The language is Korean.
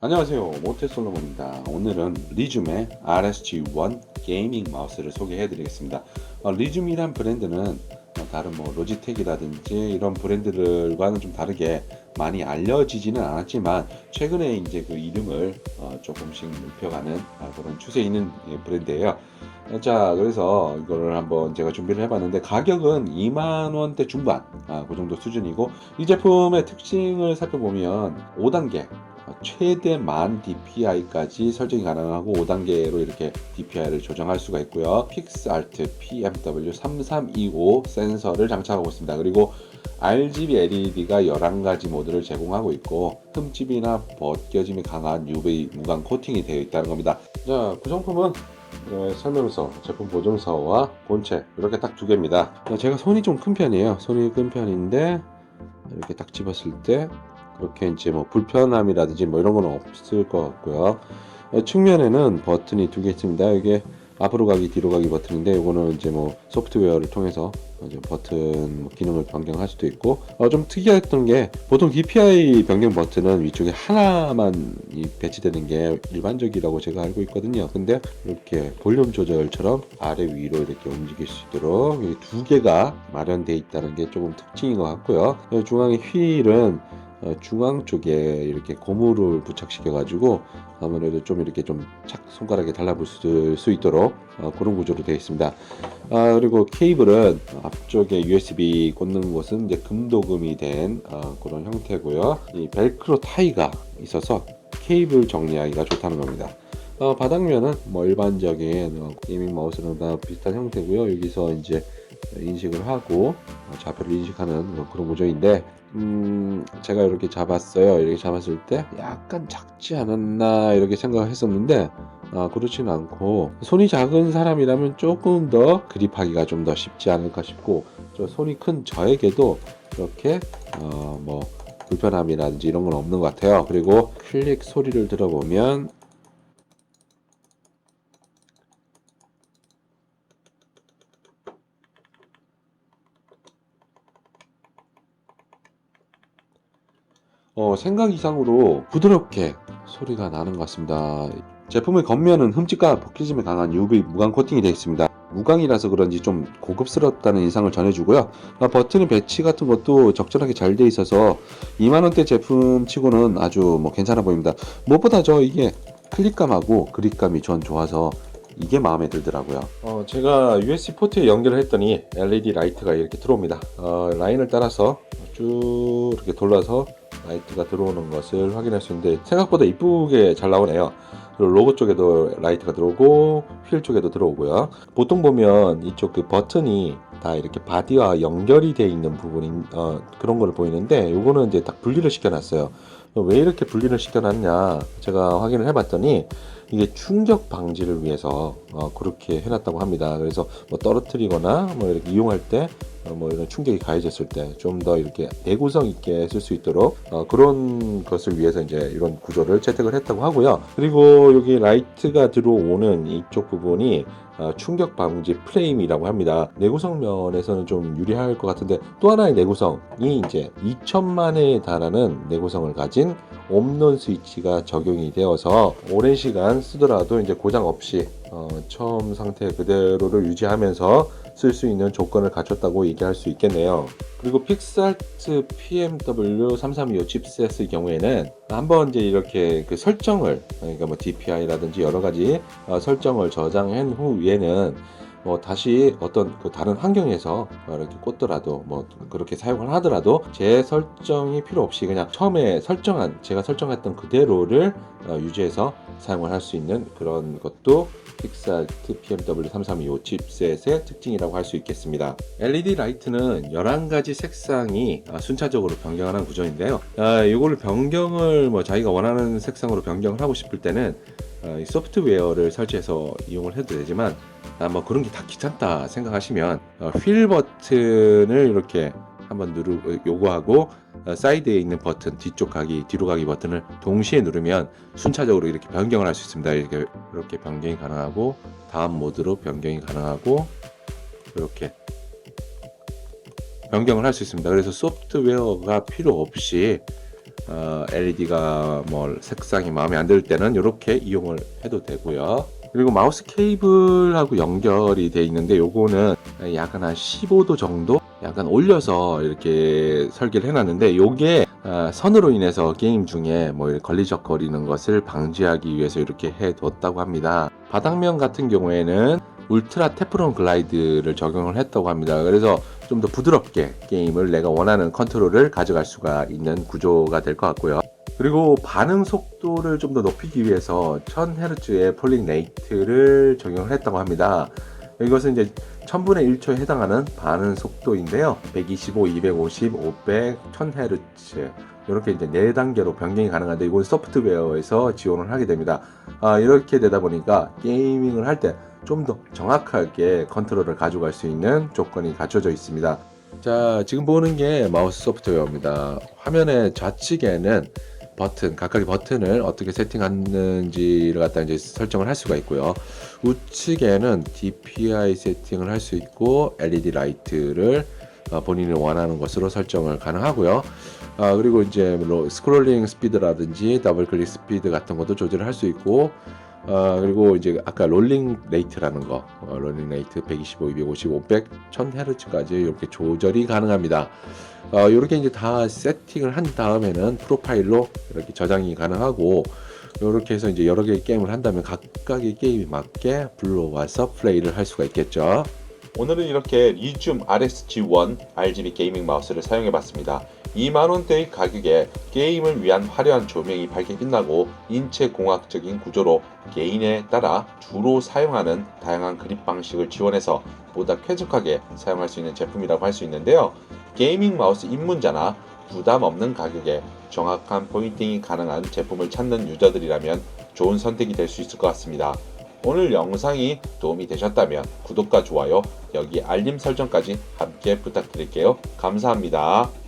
안녕하세요. 모태솔로몬입니다. 오늘은 리즘의 RSG1 게이밍 마우스를 소개해 드리겠습니다. 어, 리즘이란 브랜드는 어, 다른 뭐 로지텍이라든지 이런 브랜드들과는 좀 다르게 많이 알려지지는 않았지만 최근에 이제 그 이름을 어, 조금씩 높여가는 아, 그런 추세에 있는 예, 브랜드예요. 어, 자 그래서 이거를 한번 제가 준비를 해봤는데 가격은 2만 원대 중반 아, 그 정도 수준이고 이 제품의 특징을 살펴보면 5단계 최대 만 DPI까지 설정이 가능하고 5단계로 이렇게 DPI를 조정할 수가 있고요. 픽스알트 PMW3325 센서를 장착하고 있습니다. 그리고 RGB LED가 11가지 모드를 제공하고 있고 흠집이나 벗겨짐이 강한 UV 무광 코팅이 되어 있다는 겁니다. 자, 구성품은 어, 설명서, 제품 보증서와 본체 이렇게 딱 두 개입니다. 어, 제가 손이 좀 큰 편이에요. 손이 큰 편인데 이렇게 딱 집었을 때 그렇게 이제 뭐 불편함이라든지 뭐 이런 건 없을 것 같고요. 어, 측면에는 버튼이 두 개 있습니다. 이게 앞으로 가기 뒤로 가기 버튼인데 이거는 이제 뭐 소프트웨어를 통해서 버튼 뭐 기능을 변경할 수도 있고 어, 좀 특이했던 게 보통 DPI 변경 버튼은 위쪽에 하나만 이 배치되는 게 일반적이라고 제가 알고 있거든요. 근데 이렇게 볼륨 조절처럼 아래 위로 이렇게 움직일 수 있도록 이두 개가 마련되어 있다는 게 조금 특징인 것 같고요. 어, 중앙의 휠은 어, 중앙 쪽에 이렇게 고무를 부착시켜 가지고 아무래도 좀 이렇게 좀 착 손가락에 달라붙을 수 있도록 어, 그런 구조로 되어 있습니다. 아, 그리고 케이블은 앞쪽에 USB 꽂는 곳은 이제 금도금이 된 어, 그런 형태고요. 이 벨크로 타이가 있어서 케이블 정리하기가 좋다는 겁니다. 어, 바닥면은 뭐 일반적인 어, 게이밍 마우스랑 다 비슷한 형태고요. 여기서 이제 인식을 하고 어, 좌표를 인식하는 뭐 그런 구조인데 음, 제가 이렇게 잡았어요. 이렇게 잡았을 때 약간 작지 않았나 이렇게 생각을 했었는데 아, 그렇지는 않고 손이 작은 사람이라면 조금 더 그립하기가 좀 더 쉽지 않을까 싶고 저 손이 큰 저에게도 이렇게 어, 뭐 불편함이라든지 이런 건 없는 것 같아요. 그리고 클릭 소리를 들어보면 어, 생각 이상으로 부드럽게 소리가 나는 것 같습니다. 제품의 겉면은 흠집과 벗겨짐에 강한 UV 무광 코팅이 되어 있습니다. 무광이라서 그런지 좀 고급스럽다는 인상을 전해주고요. 아, 버튼의 배치 같은 것도 적절하게 잘 되어 있어서 2만원대 제품 치고는 아주 뭐 괜찮아 보입니다. 무엇보다 저 이게 클릭감하고 그립감이 전 좋아서 이게 마음에 들더라고요. 어, 제가 USB 포트에 연결을 했더니 LED 라이트가 이렇게 들어옵니다. 어, 라인을 따라서 쭉 이렇게 돌려서 라이트가 들어오는 것을 확인할 수 있는데 생각보다 이쁘게 잘 나오네요. 그리고 로고 쪽에도 라이트가 들어오고 휠 쪽에도 들어오고요. 보통 보면 이쪽 그 버튼이 다 이렇게 바디와 연결이 되어 있는 부분인 어, 그런 걸 보이는데 요거는 이제 딱 분리를 시켜놨어요. 왜 이렇게 분리를 시켜놨냐 제가 확인을 해봤더니 이게 충격 방지를 위해서 어, 그렇게 해놨다고 합니다. 그래서 뭐 떨어뜨리거나 뭐 이렇게 이용할 때 어, 뭐 이런 충격이 가해졌을 때 좀 더 이렇게 내구성 있게 쓸 수 있도록 어, 그런 것을 위해서 이제 이런 구조를 채택을 했다고 하고요. 그리고 여기 라이트가 들어오는 이쪽 부분이 어, 충격 방지 프레임이라고 합니다. 내구성 면에서는 좀 유리할 것 같은데 또 하나의 내구성이 이제 2천만에 달하는 내구성을 가진 옴론 스위치가 적용이 되어서 오랜 시간 쓰더라도 이제 고장 없이 어, 처음 상태 그대로를 유지하면서 쓸 수 있는 조건을 갖췄다고 얘기할 수 있겠네요. 그리고 픽스알트 PMW3325 칩셋의 경우에는 한번 이제 이렇게 그 설정을 그러니까 뭐 DPI라든지 여러 가지 어, 설정을 저장한 후에는 뭐 다시 어떤 그 다른 환경에서 이렇게 꽂더라도 뭐 그렇게 사용을 하더라도 제 설정이 필요 없이 그냥 처음에 설정한 제가 설정했던 그대로를 어, 유지해서 사용을 할 수 있는 그런 것도 픽스알트 PMW3325 칩셋의 특징이라고 할 수 있겠습니다. LED 라이트는 11가지 색상이 아, 순차적으로 변경하는 구조인데요. 아, 이거를 변경을 뭐 자기가 원하는 색상으로 변경을 하고 싶을 때는 어, 이 소프트웨어를 설치해서 이용을 해도 되지만 아, 뭐 그런 게 다 귀찮다 생각하시면 어, 휠 버튼을 이렇게 한번 누르 요구하고 어, 사이드에 있는 버튼 뒤쪽 가기 뒤로 가기 버튼을 동시에 누르면 순차적으로 이렇게 변경을 할 수 있습니다. 이렇게 이렇게 변경이 가능하고 다음 모드로 변경이 가능하고 이렇게 변경을 할 수 있습니다. 그래서 소프트웨어가 필요 없이 어, LED가 뭐 색상이 마음에 안 들 때는 이렇게 이용을 해도 되고요. 그리고 마우스 케이블하고 연결이 돼 있는데 요거는 약간 한 15도 정도 약간 올려서 이렇게 설계를 해놨는데 요게 어, 선으로 인해서 게임 중에 뭐 걸리적거리는 것을 방지하기 위해서 이렇게 해뒀다고 합니다. 바닥면 같은 경우에는 울트라 테프론 글라이드를 적용을 했다고 합니다. 그래서 좀 더 부드럽게 게임을 내가 원하는 컨트롤을 가져갈 수가 있는 구조가 될 것 같고요. 그리고 반응 속도를 좀 더 높이기 위해서 1000Hz의 폴링 레이트를 적용을 했다고 합니다. 이것은 이제 1000분의 1초에 해당하는 반응 속도인데요. 125, 250, 500, 1000Hz 이렇게 이제 4단계로 변경이 가능한데 이건 소프트웨어에서 지원을 하게 됩니다. 아, 이렇게 되다 보니까 게이밍을 할 때 좀 더 정확하게 컨트롤을 가져갈 수 있는 조건이 갖춰져 있습니다. 자, 지금 보는 게 마우스 소프트웨어입니다. 화면의 좌측에는 버튼, 각각의 버튼을 어떻게 세팅하는지를 갖다 이제 설정을 할 수가 있고요. 우측에는 DPI 세팅을 할 수 있고 LED 라이트를 어, 본인이 원하는 것으로 설정을 가능하고요. 아, 그리고 이제 물론 스크롤링 스피드라든지 더블 클릭 스피드 같은 것도 조절을 할수 있고 아, 그리고 이제 아까 롤링 레이트라는 거, 어, 롤링 레이트 125, 250, 500, 1000Hz까지 이렇게 조절이 가능합니다. 어, 이렇게 이제 다 세팅을 한 다음에는 프로파일로 이렇게 저장이 가능하고 이렇게 해서 이제 여러 개의 게임을 한다면 각각의 게임에 맞게 불러와서 플레이를 할 수가 있겠죠. 오늘은 이렇게 리튬 RSG1 RGB 게이밍 마우스를 사용해 봤습니다. 2만원대의 가격에 게임을 위한 화려한 조명이 밝게 빛나고 인체 공학적인 구조로 개인에 따라 주로 사용하는 다양한 그립 방식을 지원해서 보다 쾌적하게 사용할 수 있는 제품이라고 할 수 있는데요. 게이밍 마우스 입문자나 부담 없는 가격에 정확한 포인팅이 가능한 제품을 찾는 유저들이라면 좋은 선택이 될 수 있을 것 같습니다. 오늘 영상이 도움이 되셨다면 구독과 좋아요, 여기 알림 설정까지 함께 부탁드릴게요. 감사합니다.